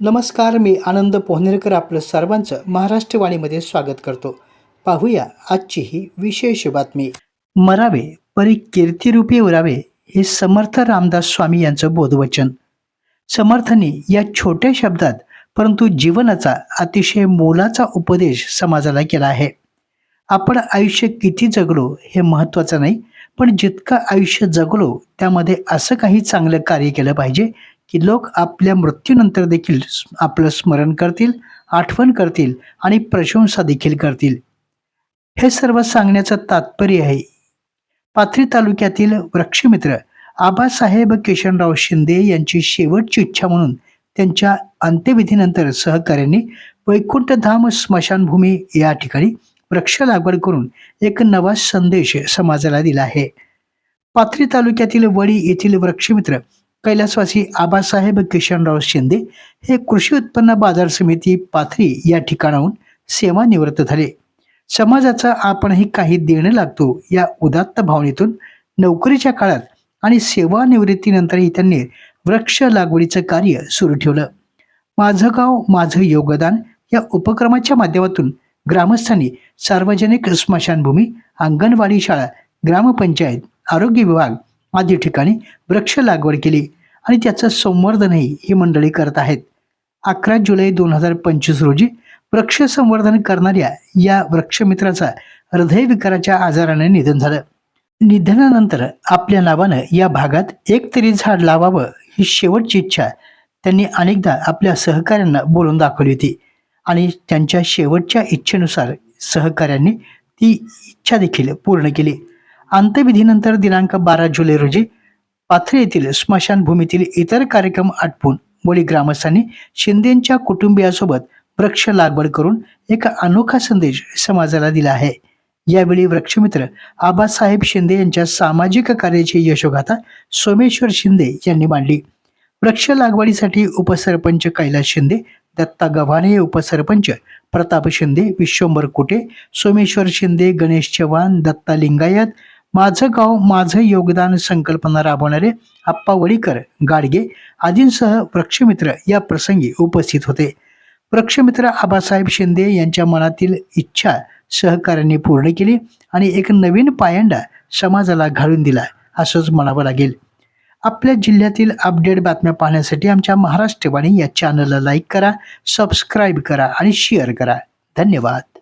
नमस्कार मी आनंद पोहनेरकर आपलं सर्वांचं महाराष्ट्रवाणीमध्ये स्वागत करतो. पाहूया आजची ही विशेष बातमी. मरावे परी कीर्तिरूपी उरावे हे समर्थ रामदास स्वामी यांचं बोधवचन. समर्थांनी या छोट्या शब्दात परंतु जीवनाचा अतिशय मोलाचा उपदेश समाजाला केला आहे. आपण आयुष्य किती जगलो हे महत्त्वाचं नाही पण जितकं आयुष्य जगलो त्यामध्ये असं काही चांगलं कार्य केलं पाहिजे की लोक आपल्या मृत्यूनंतर देखील आपलं स्मरण करतील आठवण करतील आणि प्रशंसा देखील करतील. हे सर्व सांगण्याचं तात्पर्य आहे. पाथरी तालुक्यातील वृक्षमित्र आबासाहेब किशनराव शिंदे यांची शेवटची इच्छा म्हणून त्यांच्या अंत्यविधीनंतर सहकार्यांनी वैकुंठधाम स्मशानभूमी या ठिकाणी वृक्ष लागवड करून एक नवा संदेश समाजाला दिला आहे. पाथरी तालुक्यातील वडी येथील वृक्षमित्र कैलासवासी आबासाहेब किशनराव शिंदे हे कृषी उत्पन्न बाजार समिती पाथरी या ठिकाणाहून सेवानिवृत्त झाले. समाजाचा आपणही काही देणं लागतो या उदात्त भावनेतून नोकरीच्या काळात आणि सेवानिवृत्तीनंतरही त्यांनी वृक्ष लागवडीचं कार्य सुरू ठेवलं. माझं गाव माझं योगदान या उपक्रमाच्या माध्यमातून ग्रामस्थांनी सार्वजनिक स्मशानभूमी अंगणवाडी शाळा ग्रामपंचायत आरोग्य विभाग आदी ठिकाणी वृक्ष लागवड केली. आणि त्याचं संवर्धनही ही मंडळी करत आहेत. अकरा जुलै दोन हजार पंचवीस रोजी वृक्ष संवर्धन करणाऱ्या या वृक्षमित्राचा हृदयविकाराच्या आजाराने निधन झालं. निधनानंतर आपल्या नावानं या भागात एक तरी झाड लावावं ही शेवटची इच्छा त्यांनी अनेकदा आपल्या सहकाऱ्यांना बोलून दाखवली होती. आणि त्यांच्या शेवटच्या इच्छेनुसार सहकाऱ्यांनी ती इच्छा देखील पूर्ण केली. अंत्यविधीनंतर दिनांक बारा जुलै रोजी पाथरी येथील स्मशानभूमीतील इतर कार्यक्रम आटपून बोळी ग्रामस्थांनी शिंदेंच्या कुटुंबियासोबत वृक्ष लागवड करून एक अनोखा संदेश समाजाला दिला आहे. यावेळी वृक्षमित्र आबासाहेब शिंदे यांच्या सामाजिक कार्याची यशोगाथा सोमेश्वर शिंदे यांनी मांडली. वृक्ष लागवडीसाठी उपसरपंच कैलास शिंदे दत्ता गव्हाणे उपसरपंच प्रताप शिंदे विश्वंभर कुटे सोमेश्वर शिंदे गणेश चव्हाण दत्ता लिंगायत माझं गाव माझं योगदान संकल्पना राबवणारे आप्पा वडीकर गाडगे आदींसह वृक्षमित्र या प्रसंगी उपस्थित होते. वृक्षमित्र आबासाहेब शिंदे यांच्या मनातील इच्छा सहकार्यांनी पूर्ण केली आणि एक नवीन पायंडा समाजाला घालून दिला असंच म्हणावं लागेल. आपल्या जिल्ह्यातील अपडेट बातम्या पाहण्यासाठी आमच्या महाराष्ट्रवाणी या चॅनलला लाईक करा सबस्क्राईब करा आणि शेअर करा. धन्यवाद.